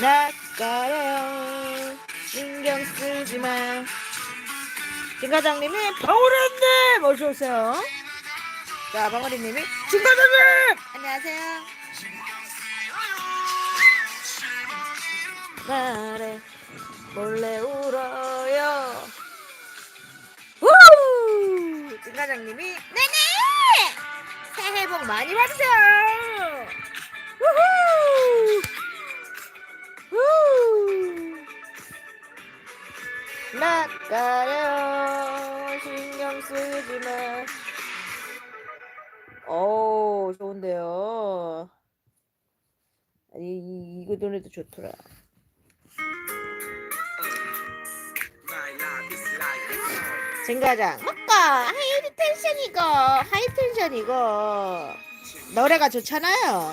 낯가려요. 신경 쓰지 마 김과장님이 방울이님 어서 오세요. 자 방울이님이 김과장님! 안녕하세요. 나래 몰래 울어요. 우 김과장님이 네네! 새해 복 많이 받으세요 낚아요 신경 쓰지 마. 오 좋은데요. 아니 이- 이거 노래도 좋더라. 진가장 아까 하이 텐션이고 하이 텐션이고 노래가 좋잖아요.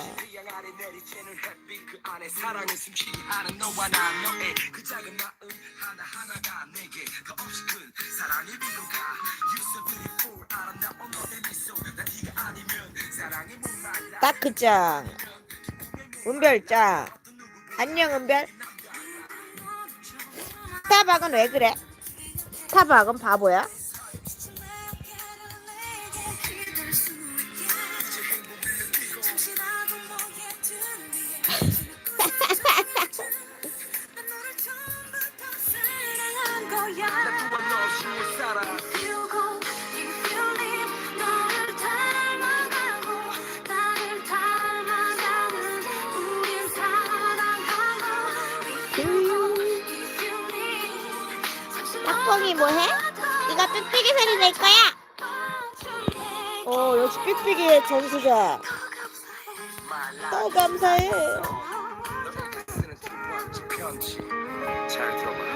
사랑을 숨쉬게 하는 너와 나 너의 그 작은 마음 하나하나가 내게 더없이 큰 사랑의 위로가. You so beautiful 아름다운 너의 미소. 난 네가 아니면 사랑의 목말라. 다크짱 은별짱 안녕 은별. 스타박은 왜 그래? 스타박은 바보야? 딱콩이 뭐해? 네가 삑삑이 소리 낼 거야? 어 역시 삑삑이의 전수자. 또 감사해. 너가 쓰는 두 번째 편지 잘 들어봐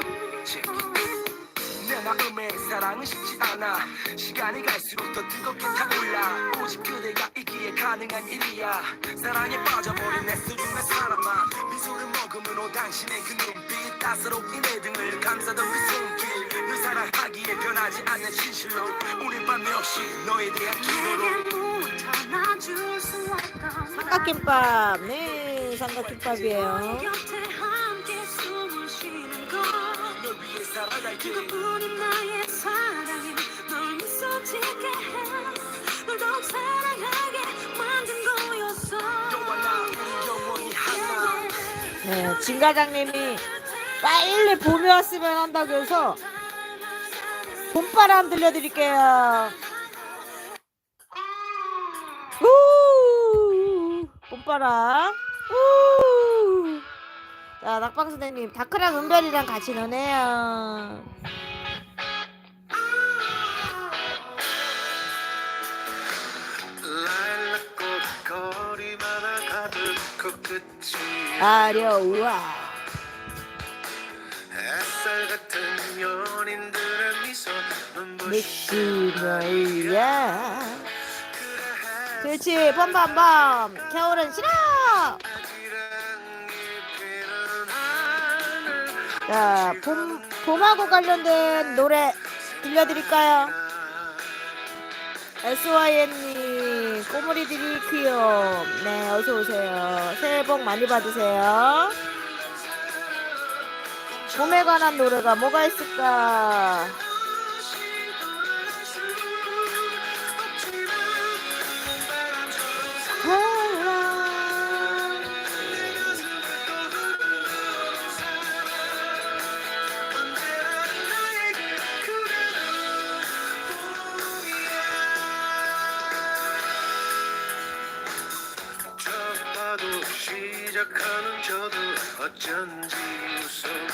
내 마음에 사랑은 쉽지 않아. 시간이 갈수록 더 뜨겁게 타올라. 오직 그대가 있기에 가능한 일이야. 사랑에 빠져버린 내 소중한 사람아. 미소를 머금은 당신의 그 눈빛 따스럽게 내 등을 감싸던 그 손길. 늘 사랑하기에 변하지 않는 진실로. 오늘 밤 역시 너에 대한 기도로. 삼각김밥 네 삼각김밥이에요. 그것뿐인 나의 사랑이 널 미소 짓게 해널 더욱 사랑하게 만든 거였어 네, 진 과장님이 빨리 봄이 왔으면 한다고 해서 봄바람 들려드릴게요. 우 봄바람. 우. 자, 낙방 선생님 다크랑 은별이랑 같이 노네요. 아려우와. 햇살 같은 연인들의 미소 미치머야. 그렇지, 뻔뻔뻔. 겨울은 싫어. 자, 봄, 봄하고 관련된 노래 들려드릴까요? SYN님, 꼬물이들이 귀여움. 네, 어서오세요. 새해 복 많이 받으세요. 봄에 관한 노래가 뭐가 있을까? 시작하는 저도 어쩐지 무섭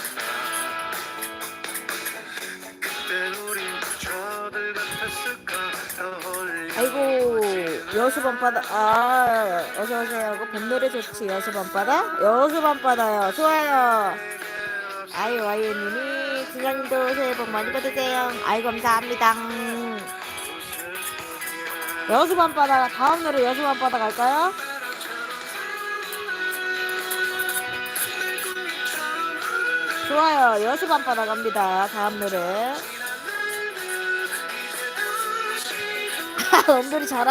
여수 밤바다 아 어서 오세요. 그 봄노래 좋지 여수 밤바다 여수 밤바다요 좋아요. 아유 와이님이 진장님도 새해 복 많이 받으세요. 아이 감사합니다. 여수 밤바다 다음 노래 여수 밤바다 갈까요? 좋아요 여수 밤바다 갑니다. 다음 노래. 은별이 잘.